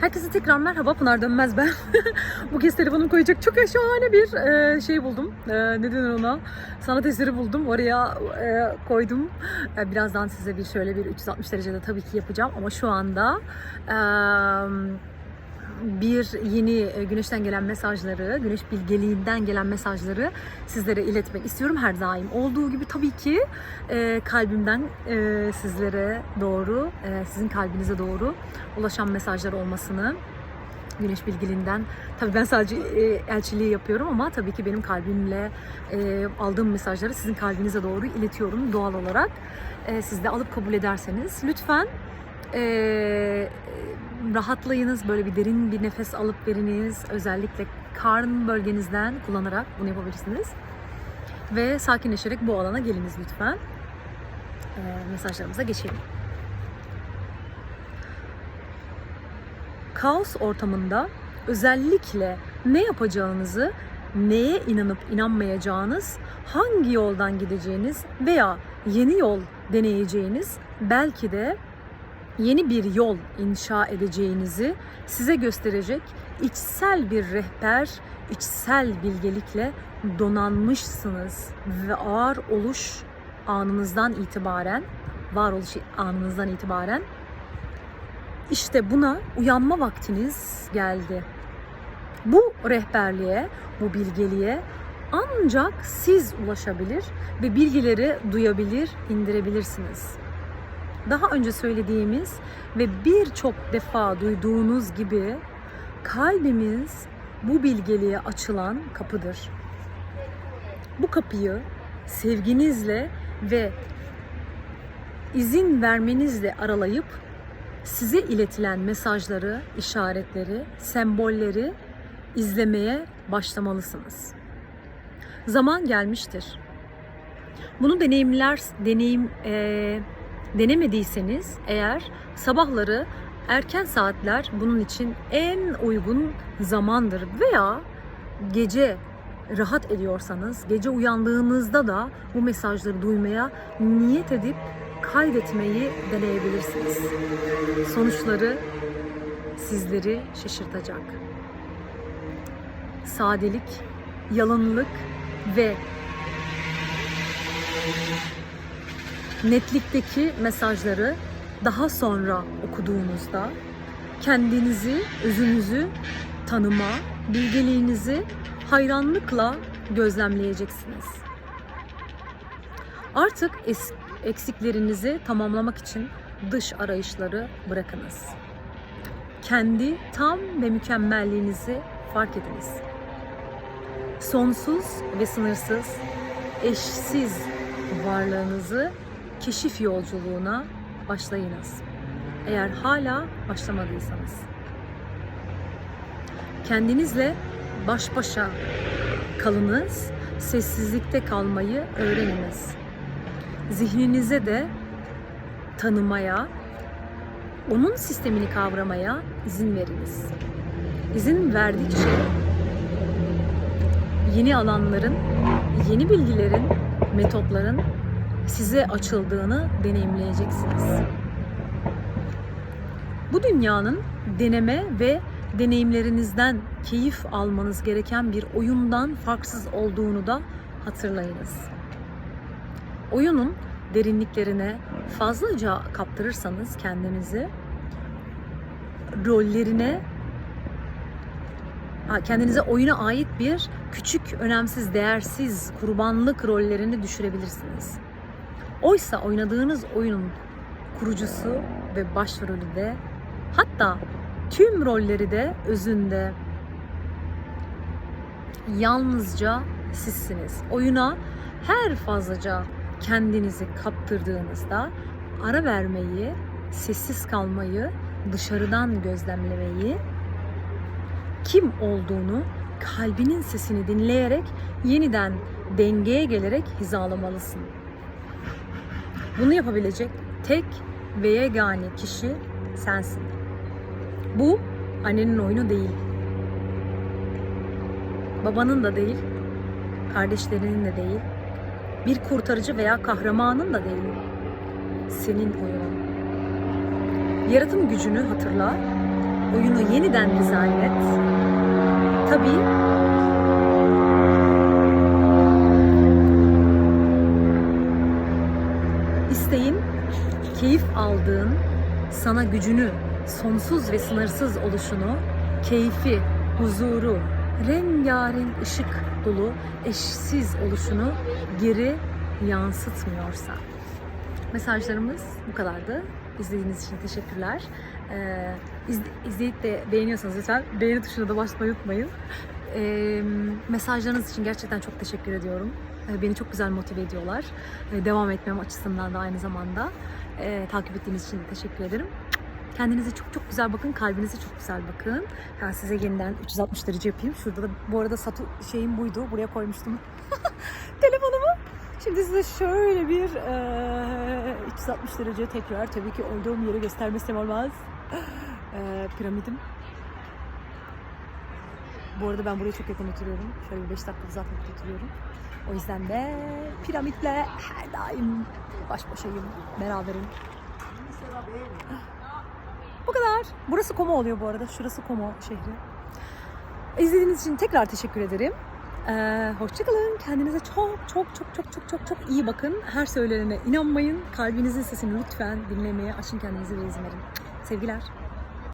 Herkese tekrar merhaba Pınar Dönmez ben. Bu kez telefonumu koyacak çok şahane bir e, şey buldum. E, ne denir ona? Sanat eseri buldum. Oraya e, koydum. E, birazdan size bir şöyle bir 360 derecede tabii ki yapacağım. Ama şu anda e, bir yeni e, güneşten gelen mesajları, güneş bilgeliğinden gelen mesajları sizlere iletmek istiyorum her daim. Olduğu gibi tabii ki e, kalbimden e, sizlere doğru, sizin kalbinize doğru ulaşan mesajlar olmasını Güneş bilgiliğinden tabii ben sadece elçiliği yapıyorum ama tabii ki benim kalbimle aldığım mesajları sizin kalbinize doğru iletiyorum doğal olarak. Siz de alıp kabul ederseniz lütfen e, rahatlayınız böyle bir derin bir nefes alıp veriniz özellikle karın bölgenizden kullanarak bunu yapabilirsiniz ve sakinleşerek bu alana geliniz lütfen. E, mesajlarımıza geçelim. kaos ortamında özellikle ne yapacağınızı, neye inanıp inanmayacağınız, hangi yoldan gideceğiniz veya yeni yol deneyeceğiniz, belki de yeni bir yol inşa edeceğinizi size gösterecek içsel bir rehber, içsel bilgelikle donanmışsınız ve var oluş anınızdan itibaren, varoluş anınızdan itibaren işte buna uyanma vaktiniz geldi. Bu rehberliğe, bu bilgeliğe ancak siz ulaşabilir ve bilgileri duyabilir, indirebilirsiniz. Daha önce söylediğimiz ve birçok defa duyduğunuz gibi kalbimiz bu bilgeliğe açılan kapıdır. Bu kapıyı sevginizle ve izin vermenizle aralayıp size iletilen mesajları, işaretleri, sembolleri izlemeye başlamalısınız. Zaman gelmiştir. Bunu deneyimler, deneyim e, denemediyseniz eğer sabahları erken saatler bunun için en uygun zamandır veya gece rahat ediyorsanız gece uyandığınızda da bu mesajları duymaya niyet edip kaydetmeyi deneyebilirsiniz. Sonuçları sizleri şaşırtacak. Sadelik, yalanlık ve netlikteki mesajları daha sonra okuduğunuzda kendinizi, özünüzü tanıma, bilgeliğinizi hayranlıkla gözlemleyeceksiniz. Artık eksiklerinizi tamamlamak için dış arayışları bırakınız. Kendi tam ve mükemmelliğinizi fark ediniz. Sonsuz ve sınırsız, eşsiz varlığınızı keşif yolculuğuna başlayınız. Eğer hala başlamadıysanız. Kendinizle baş başa kalınız, sessizlikte kalmayı öğreniniz. Zihninize de tanımaya, onun sistemini kavramaya izin veriniz. İzin verdikçe yeni alanların, yeni bilgilerin, metotların size açıldığını deneyimleyeceksiniz. Bu dünyanın deneme ve deneyimlerinizden keyif almanız gereken bir oyundan farksız olduğunu da hatırlayınız. Oyunun derinliklerine fazlaca kaptırırsanız kendinizi rollerine kendinize oyuna ait bir küçük, önemsiz, değersiz kurbanlık rollerini düşürebilirsiniz. Oysa oynadığınız oyunun kurucusu ve başrolü de hatta tüm rolleri de özünde yalnızca sizsiniz. Oyuna her fazlaca kendinizi kaptırdığınızda ara vermeyi, sessiz kalmayı, dışarıdan gözlemlemeyi, kim olduğunu, kalbinin sesini dinleyerek yeniden dengeye gelerek hizalamalısın. Bunu yapabilecek tek ve yegane kişi sensin. Bu annenin oyunu değil. Babanın da değil, kardeşlerinin de değil, bir kurtarıcı veya kahramanın da değil. Senin oyunun. Yaratım gücünü hatırla oyunu yeniden dizayn et. Tabii aldığın, sana gücünü, sonsuz ve sınırsız oluşunu, keyfi, huzuru, rengarenk ışık dolu, eşsiz oluşunu geri yansıtmıyorsa. Mesajlarımız bu kadardı. İzlediğiniz için teşekkürler. Ee, iz- izleyip de beğeniyorsanız lütfen beğeni tuşuna da basmayı unutmayın. Ee, mesajlarınız için gerçekten çok teşekkür ediyorum. Ee, beni çok güzel motive ediyorlar. Ee, devam etmem açısından da aynı zamanda. Ee, takip ettiğiniz için teşekkür ederim. Kendinize çok çok güzel bakın, kalbinize çok güzel bakın. Ben size yeniden 360 derece yapayım. Şurada da bu arada satu şeyim buydu. Buraya koymuştum telefonumu. Şimdi size şöyle bir eee, 360 derece tekrar tabii ki olduğum yeri göstermesem olmaz. Eee, piramidim. Bu arada ben buraya çok yakın oturuyorum. Şöyle bir 5 dakika uzaklıkta oturuyorum. O yüzden de piramitle her daim baş başayım, beraberim. Bu kadar. Burası Como oluyor bu arada. Şurası Como şehri. İzlediğiniz için tekrar teşekkür ederim. Ee, hoşçakalın. Kendinize çok çok çok çok çok çok çok iyi bakın. Her söylenene inanmayın. Kalbinizin sesini lütfen dinlemeye açın kendinizi ve izin verin. Sevgiler.